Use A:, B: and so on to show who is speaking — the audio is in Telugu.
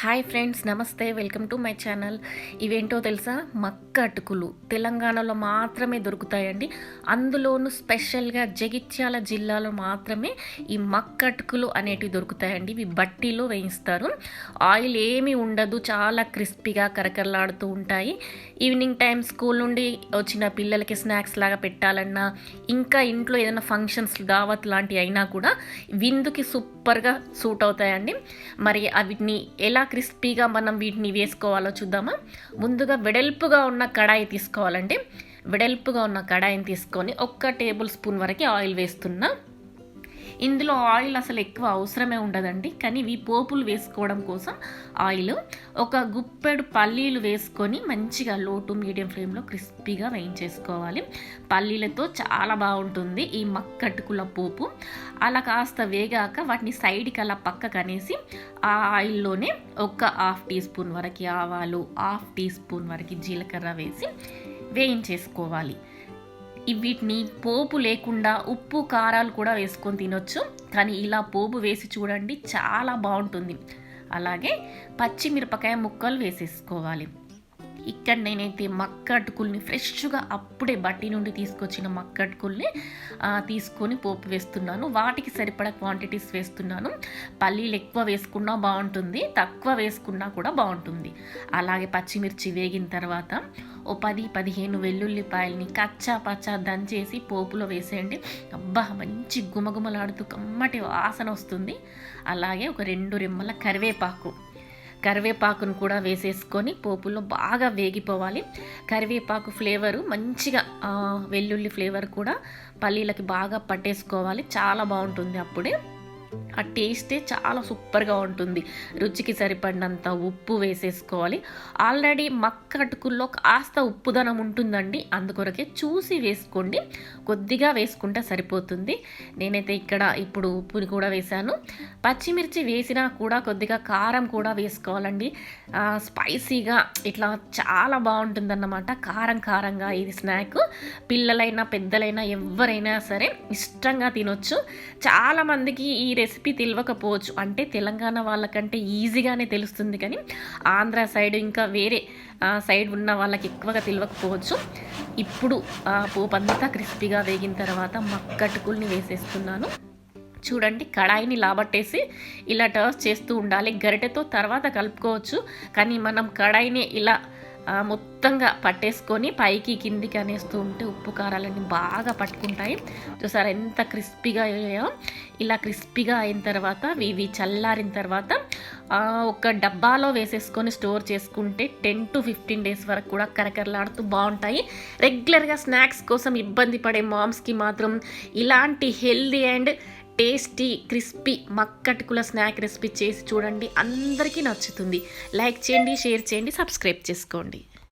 A: Hi friends namaste. Welcome to my channel. ఇవేంటో తెలుసా? మక్క అటుకులు. తెలంగాణలో మాత్రమే దొరుకుతాయండి. అందులోనూ స్పెషల్గా జగిత్యాల జిల్లాలో మాత్రమే ఈ మక్క అటుకులు అనేటివి దొరుకుతాయండి. ఇవి బట్టీలో వేయిస్తారు. ఆయిల్ ఏమీ ఉండదు. చాలా క్రిస్పీగా కరకరలాడుతూ ఉంటాయి. ఈవినింగ్ టైం స్కూల్ నుండి వచ్చిన పిల్లలకి స్నాక్స్ లాగా పెట్టాలన్నా ఇంకా ఇంట్లో ఏదైనా ఫంక్షన్స్ దావత్ లాంటివి అయినా కూడా విందుకి సూపర్గా సూట్ అవుతాయండి. మరి వీటిని ఎలా క్రిస్పీగా మనం వీటిని వేసుకోవాలో చూద్దామా? ముందుగా వెడల్పుగా ఉన్న కడాయి తీసుకోవాలంటే వెడల్పుగా ఉన్న కడాయిని తీసుకొని ఒక్క టేబుల్ స్పూన్ వరకు ఆయిల్ వేస్తున్నా. ఇందులో ఆయిల్ అసలు ఎక్కువ అవసరమే ఉండదండి. కానీ ఇవి పోపులు వేసుకోవడం కోసం ఆయిల్ ఒక గుప్పెడు పల్లీలు వేసుకొని మంచిగా లో టు మీడియం ఫ్లేమ్లో క్రిస్పీగా వేయించేసుకోవాలి. పల్లీలతో చాలా బాగుంటుంది ఈ మక్కట్టుకుల పోపు. అలా కాస్త వేగాక వాటిని సైడ్కి అలా పక్కకు అనేసి ఆ ఆయిల్లోనే ఒక హాఫ్ టీ స్పూన్ వరకు ఆవాలు హాఫ్ టీ స్పూన్ వరకు జీలకర్ర వేసి వేయించేసుకోవాలి. వీటిని పోపు లేకుండా ఉప్పు కారాలు కూడా వేసుకొని తినొచ్చు. కానీ ఇలా పోపు వేసి చూడండి చాలా బాగుంటుంది. అలాగే పచ్చిమిరపకాయ ముక్కలు వేసేసుకోవాలి. ఇక్కడ నేనైతే మక్కటుకుల్ని ఫ్రెష్గా అప్పుడే బట్టి నుండి తీసుకొచ్చిన మక్కటుకుల్ని తీసుకొని పోపు వేస్తున్నాను. వాటికి సరిపడా క్వాంటిటీస్ వేస్తున్నాను. పల్లీలు ఎక్కువ వేసుకున్నా బాగుంటుంది తక్కువ వేసుకున్నా కూడా బాగుంటుంది. అలాగే పచ్చిమిర్చి వేగిన తర్వాత ఓ పది పదిహేను వెల్లుల్లిపాయల్ని కచ్చా పచ్చా దంచేసి పోపులో వేసేయండి. అబ్బా మంచి గుమగుమలాడుతూ కమ్మటి వాసన వస్తుంది. అలాగే ఒక రెండు రెమ్మల కరివేపాకు. కరివేపాకును కూడా వేసేసుకొని పోపులో బాగా వేగిపోవాలి. కరివేపాకు ఫ్లేవరు మంచిగా వెల్లుల్లి ఫ్లేవర్ కూడా పల్లీలకి బాగా పట్టేసుకోవాలి. చాలా బాగుంటుంది అప్పుడే. ఆ టేస్టే చాలా సూపర్గా ఉంటుంది. రుచికి సరిపడినంత ఉప్పు వేసేసుకోవాలి. ఆల్రెడీ మక్క అటుకుల్లో కాస్త ఉప్పుదనం ఉంటుందండి. అందుకొరకే చూసి వేసుకోండి. కొద్దిగా వేసుకుంటే సరిపోతుంది. నేనైతే ఇక్కడ ఇప్పుడు ఉప్పుని కూడా వేశాను. పచ్చిమిర్చి వేసినా కూడా కొద్దిగా కారం కూడా వేసుకోవాలండి. స్పైసీగా ఇట్లా చాలా బాగుంటుందన్నమాట. కారం కారంగా ఇది స్నాక్. పిల్లలైనా పెద్దలైనా ఎవరైనా సరే ఇష్టంగా తినొచ్చు. చాలామందికి ఈ రెసిపీ తెలియకపోవచ్చు అంటే తెలంగాణ వాళ్ళకంటే ఈజీగానే తెలుస్తుంది కానీ ఆంధ్ర సైడ్ ఇంకా వేరే సైడ్ ఉన్న వాళ్ళకి ఎక్కువగా తెలియకపోవచ్చు ఇప్పుడు పోపంతా అంతా క్రిస్పీగా వేగిన తర్వాత మక్కటుకుల్ని వేసేస్తున్నాను. చూడండి కడాయిని లాబట్టేసి ఇలా టర్స్ చేస్తూ ఉండాలి. గరిటెతో తర్వాత కలుపుకోవచ్చు. కానీ మనం కడాయిని ఇలా మొత్తంగా పట్టేసుకొని పైకి కిందికి అనేస్తూ ఉంటే ఉప్పు కారాలన్నీ బాగా పట్టుకుంటాయి. చూసారా ఎంత క్రిస్పీగా అయ్యాయో? ఇలా క్రిస్పీగా అయిన తర్వాత ఇవి చల్లారిన తర్వాత ఒక డబ్బాలో వేసేసుకొని స్టోర్ చేసుకుంటే టెన్ టు ఫిఫ్టీన్ డేస్ వరకు కూడా కరకరలాడుతూ బాగుంటాయి. రెగ్యులర్గా స్నాక్స్ కోసం ఇబ్బంది పడే మామ్స్కి మాత్రం ఇలాంటి హెల్దీ అండ్ టేస్టీ క్రిస్పీ మక్కటికుల స్నాక్ రెసిపీ చేసి చూడండి. అందరికీ నచ్చుతుంది. లైక్ చేయండి షేర్ చేయండి సబ్స్క్రైబ్ చేసుకోండి.